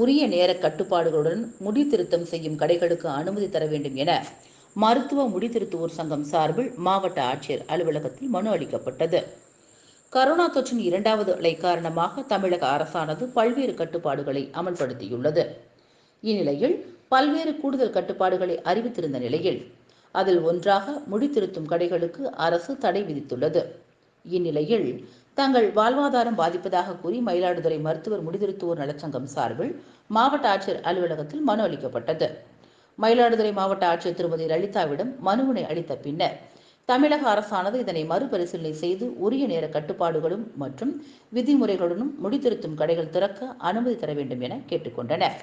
உரிய நேர கட்டுப்பாடுகளுடன் முடி திருத்தம் செய்யும் கடைகளுக்கு அனுமதி தர வேண்டும் என மருத்துவ முடித்திருத்துவோர் சங்கம் சார்பில் மாவட்ட ஆட்சியர் அலுவலகத்தில் மனு அளிக்கப்பட்டது. கரோனா தொற்றின் இரண்டாவது அலை காரணமாக தமிழக அரசானது பல்வேறு கட்டுப்பாடுகளை அமல்படுத்தியுள்ளது. இந்நிலையில் பல்வேறு கூடுதல் கட்டுப்பாடுகளை அறிவித்திருந்த நிலையில் அதில் ஒன்றாக முடித்திருத்தும் கடைகளுக்கு அரசு தடை விதித்துள்ளது. இந்நிலையில் தங்கள் வாழ்வாதாரம் பாதிப்பதாக கூறி மயிலாடுதுறை மருத்துவர் முடிதிருத்துவோர் நலச்சங்கம் சார்பில் மாவட்ட ஆட்சியர் அலுவலகத்தில் மனு அளிக்கப்பட்டது. மயிலாடுதுறை மாவட்ட ஆட்சியர் திருமதி லலிதாவிடம் மனுவினை அளித்த பின்னர் தமிழக அரசானது இதனை மறுபரிசீலனை செய்து உரிய நேர கட்டுப்பாடுகளும் மற்றும் விதிமுறைகளுடனும் முடித்திருத்தும் கடைகள் திறக்க அனுமதி தர வேண்டும் என கேட்டுக்கொண்டனர்.